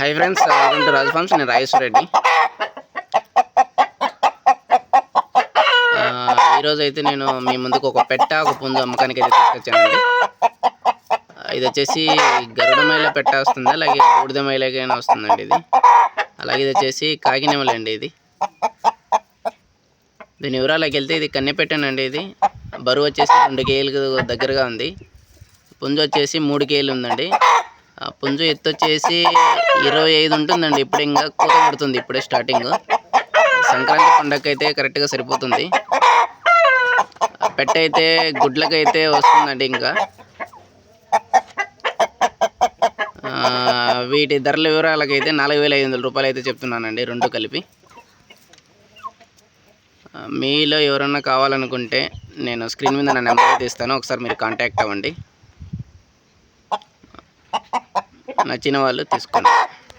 Hi friends welcome to నేను రాజేశ్వర రెడ్డి ఈరోజు అయితే నేను మీ ముందుకు ఒక పెట్ట ఒక పుంజు అమ్మకానికి అయితే తీసుకొచ్చానండి. ఇది వచ్చేసి గరుడ మైల పెట్ట వస్తుంది అలాగే బూడిద మైలకైనా వస్తుందండి ఇది. అలాగే ఇది వచ్చేసి కాకినేమలండి ఇది. దీని వివరాలకు వెళ్తే ఇది కన్నెపెట్టానండి ఇది. బరువు వచ్చేసి రెండు కేజీలకు దగ్గరగా ఉంది. పుంజు వచ్చేసి మూడు కేలు ఉందండి. పుంజు ఎత్తు వచ్చేసి ఇరవై ఐదు ఉంటుందండి. ఇప్పుడు ఇంకా కూత పడుతుంది ఇప్పుడే స్టార్టింగ్ సంక్రాంతి పండగకి అయితే కరెక్ట్గా సరిపోతుంది. ఆ పెట్ట అయితే గుడ్లకైతే వస్తుందండి ఇంకా. వీటి ధరల వివరాలకైతే నాలుగు వేల ఐదు వందల రూపాయలు అయితే చెప్తున్నానండి రెండు కలిపి. మీలో ఎవరన్నా కావాలనుకుంటే నేను స్క్రీన్ మీద నా నెంబర్ అయితే ఇస్తాను. ఒకసారి మీరు కాంటాక్ట్ అవ్వండి. నచ్చిన వాళ్ళు తీసుకోండి.